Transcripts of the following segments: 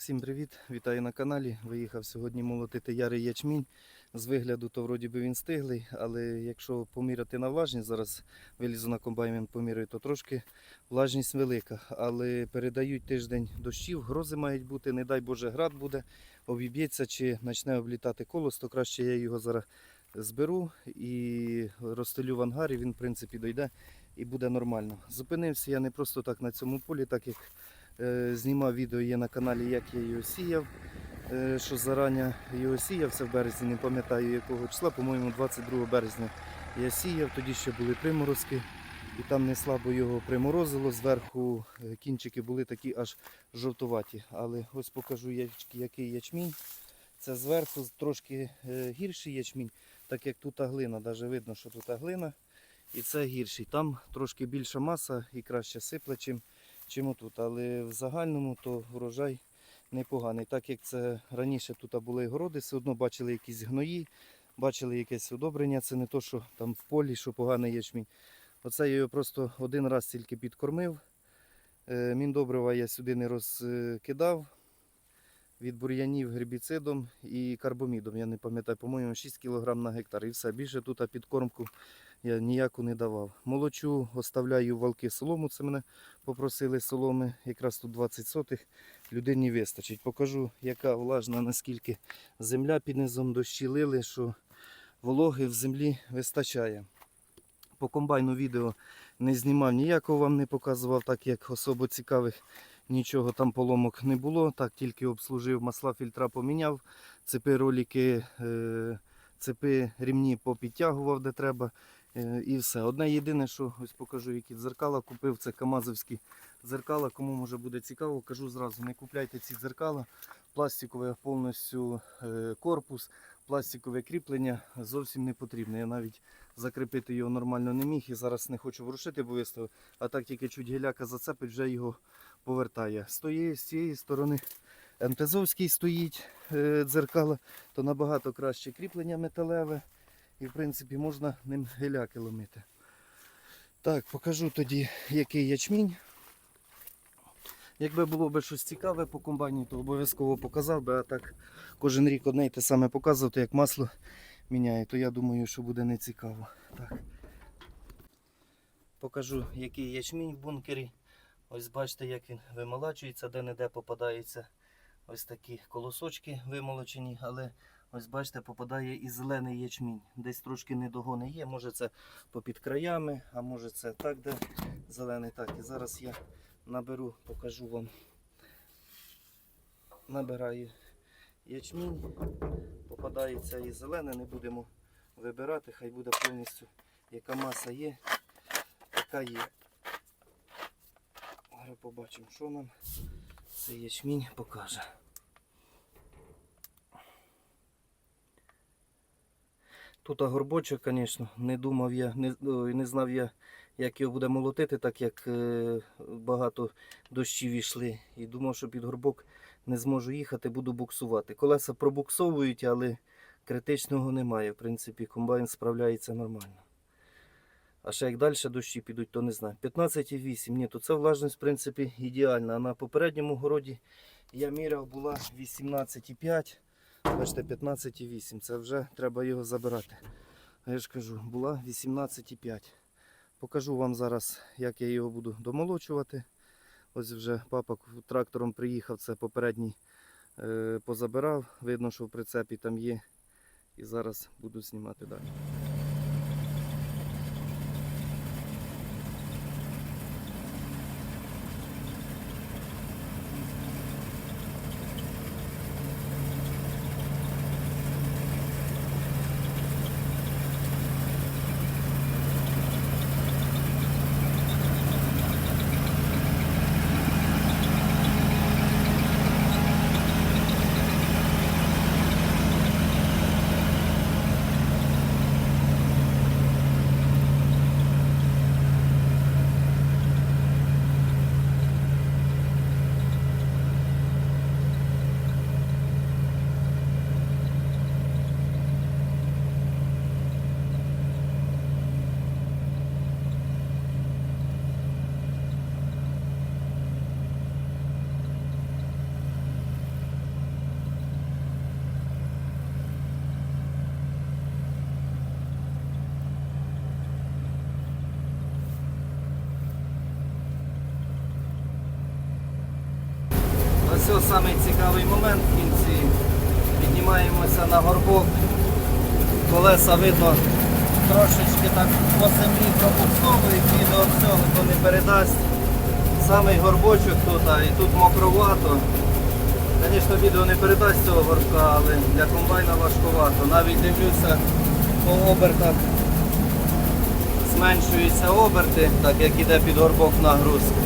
Всім привіт! Вітаю на каналі. Виїхав сьогодні молотити ярий ячмінь. З вигляду то вроді би він стиглий, але якщо поміряти на влажність, зараз вилізу на комбайн, поміряю, то трошки влажність велика. Але передають тиждень дощів, грози мають бути, не дай Боже, град буде, обіб'ється чи почне облітати колос, то краще я його зараз зберу і розстелю в ангарі, він в принципі дойде і буде нормально. Зупинився я не просто так на цьому полі, так як Знімав відео є на каналі, як я його сіяв. е, Що зарані його сіяв, це в березні, не пам'ятаю якого числа, по-моєму, 22 березня я сіяв, тоді ще були приморозки, і там не слабо його приморозило. Зверху е, кінчики були такі аж жовтуваті. Але ось покажу, який ячмінь. Це зверху трошки е, гірший ячмінь, так як тут глина, навіть видно, що тут глина. І це гірший. Там трошки більша маса і краще сипле, чим чим тут. Але в загальному то врожай непоганий. Так як це раніше тут були городи, все одно бачили якісь гної, бачили якесь удобрення. Це не то, що там в полі, що поганий ячмінь. Оце я його просто один раз тільки підкормив. Е, Міндобрива я сюди не розкидав. Від бур'янів гербіцидом і карбомідом. Я не пам'ятаю, по-моєму, 6 кг на гектар. І все. Більше тут підкормку я ніяку не давав. Молочу оставляю валки солому. Це мене попросили соломи. Якраз тут 20 сотих. Людині вистачить. Покажу, яка влажна, наскільки земля під низом дощі лили, що вологи в землі вистачає. По комбайну відео не знімав ніякого вам не показував, так як особо цікавих нічого там поломок не було. Так тільки обслужив, масла фільтра поміняв, цепи ролики, е, цепи рівні попідтягував де треба. Е, І все. Одне єдине, що ось покажу, які дзеркала купив, це камазовські дзеркала. Кому може буде цікаво, кажу зразу, не купляйте ці дзеркала. Пластикове повністю е, корпус, пластикове кріплення зовсім не потрібне. Я навіть закріпити його нормально не міг і зараз не хочу ворушити, бо виставив. А так тільки чуть гіляка зацепить, вже його повертає. З тієї, з цієї сторони МТЗовський стоїть е, дзеркало, то набагато краще кріплення металеве. І в принципі можна ним геляки ломити. Так, покажу тоді, який ячмінь. Якби було б щось цікаве по комбайні, то обов'язково показав би, а так кожен рік одне й те саме показувати, як масло міняє, то я думаю, що буде нецікаво. Так. Покажу, який ячмінь в бункері. Ось бачите, як він вимолачується, де-не-де попадаються ось такі колосочки вимолочені, але ось бачите, попадає і зелений ячмінь. Десь трошки недогони є. Може це попід краями, а може це так, де зелений. Так, і зараз я наберу, покажу вам. Набираю ячмінь, попадається і зелене, не будемо вибирати, хай буде повністю яка маса є, така є. Побачимо, що нам цей ячмінь покаже. Тут горбочок, звісно, не думав я, не, не знав я, як його буде молотити, так як е, багато дощів йшли. І думав, що під горбок не зможу їхати, буду буксувати. Колеса пробуксовують, але критичного немає. В принципі, комбайн справляється нормально. А ще як далі дощі підуть, то не знаю. 15,8. Ні, то це влажність, в принципі, ідеальна. А на попередньому городі я міряв, була 18,5. Бачите, 15,8. Це вже треба його забирати. А я ж кажу, була 18,5. Покажу вам зараз, як я його буду домолочувати. Ось вже папа трактором приїхав, це попередній е, позабирав. Видно, що в прицепі там є. І зараз буду знімати далі. Ось самий цікавий момент в кінці. Піднімаємося на горбок. Колеса видно трошечки так по землі пробуксовують, відео всього то не передасть. Самий горбочок тут, а і тут мокровато. Звісно, відео не передасть цього горбка, але для комбайна важкувато. Навіть дивлюся по обертах. Зменшуються оберти, так як іде під горбок нагрузки.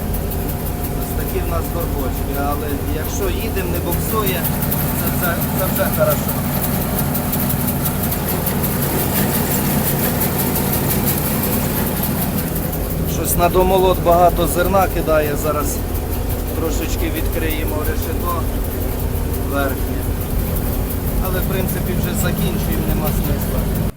Ось в нас горбочки, але якщо їдемо, не буксує, це, це, це вже хорошо. Щось на домолот багато зерна кидає, зараз трошечки відкриємо решето верхнє. Але в принципі вже закінчуємо, нема смисла.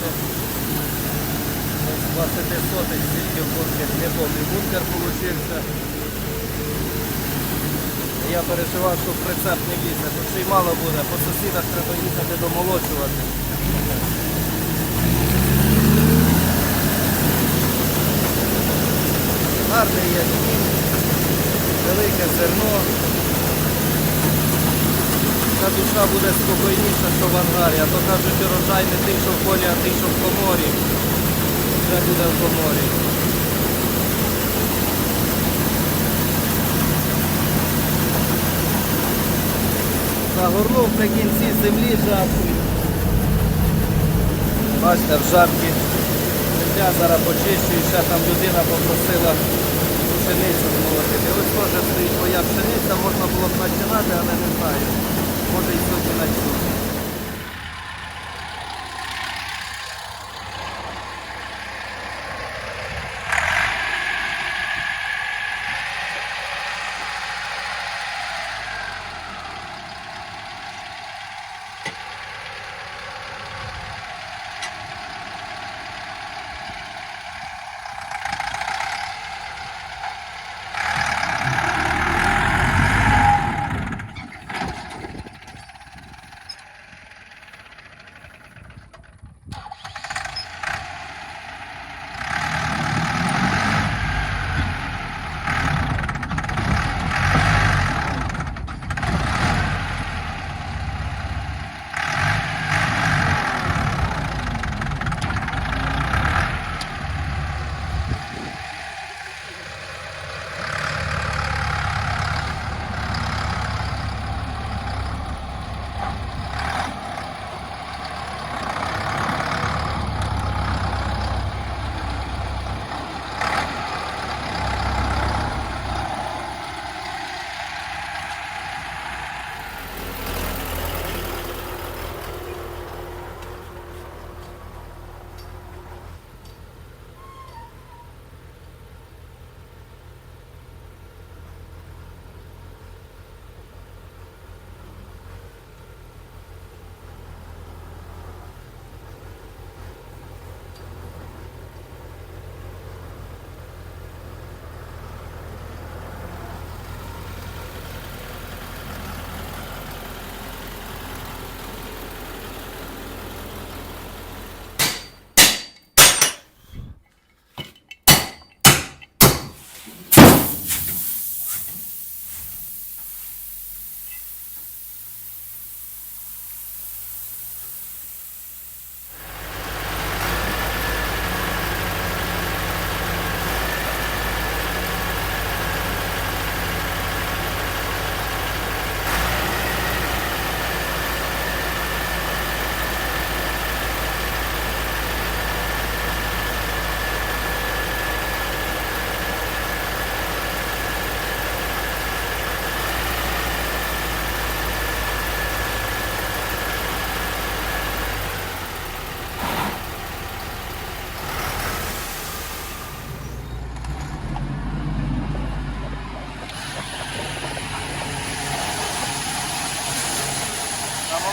Молотити. Ось 20 сотих стільки бункер, не повний бункер получився. Я переживав, що прицеп не влізе, тут ще й мало буде, по сусідах треба їхати домолочувати. Гарний ячмінь, велике зерно. Та душа буде спокійніша, що в ангарі, а то кажуть, урожай не тим, що в полі, а тим, що в коморі. Вже буде в коморі. Загорнув при кінці землі жабки. Бачите, в жабки. Земля зараз почищу ще там людина попросила пшеницю змолотити. Ось теж стоїть моя пшениця, можна було б починати, але не знаю. Може і сьогодні начну.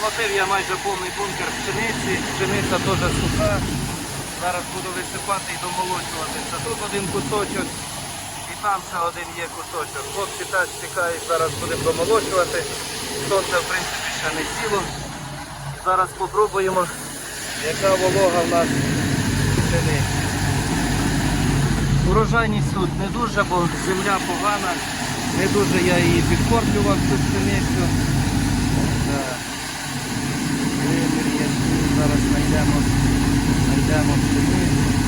Намолотив я майже повний бункер пшениці, пшениця теж суха. Зараз буду висипати і домолочуватися. Тут один кусочок і там ще один є кусочок. Хлопці теж чекають, зараз будемо домолочувати. Сонце в принципі ще не сіло. Зараз спробуємо, яка волога в нас пшениці. Урожайність тут не дуже, бо земля погана. Не дуже я її підкорплював цю пшеницю. Так. Вибір є, Зараз знайдемо, знайдемо пшеницю.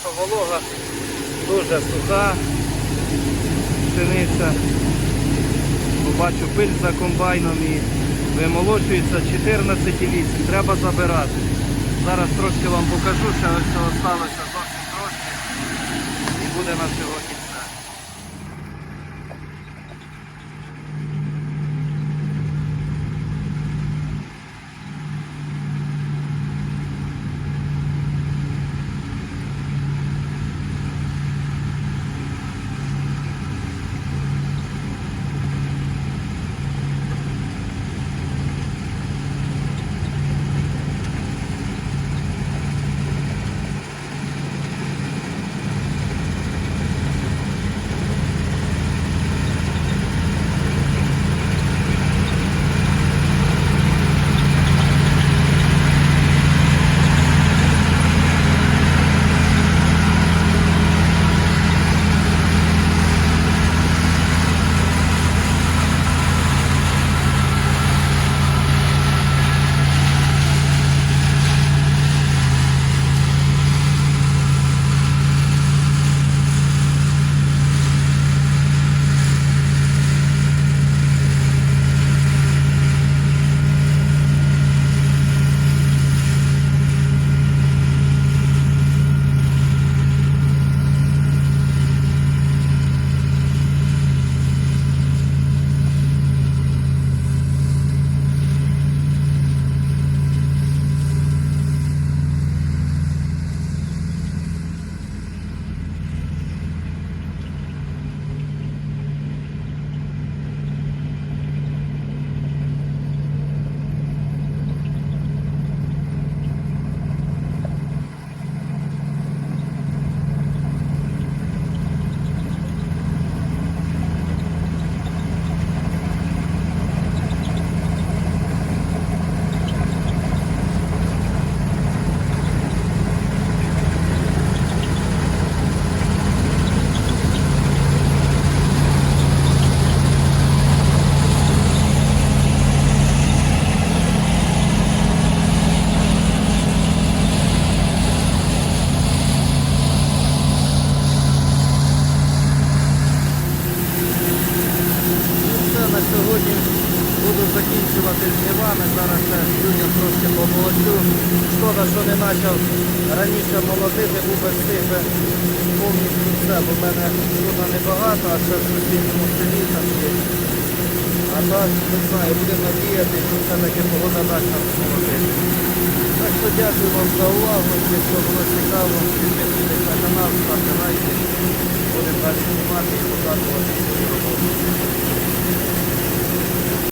Що волога дуже суха. Пшениця. Побачу пиль за комбайном і вимолочується 14,8. Треба забирати. Зараз трошки вам покажу, що залишилося зовсім трошки. І буде на сьогодні людям трошки помолочу. Шкода, що не почав раніше молотити, був би встиг повністю все, бо в мене тут небагато, а ще в сусідньому селі там є. А так, не знаю, будемо надіятися, що все-таки погода дасть нам молотити. Так що дякую вам за увагу. Якщо було цікаво, підписуйтесь на канал, ставте лайки. Будемо далі знімати і показувати.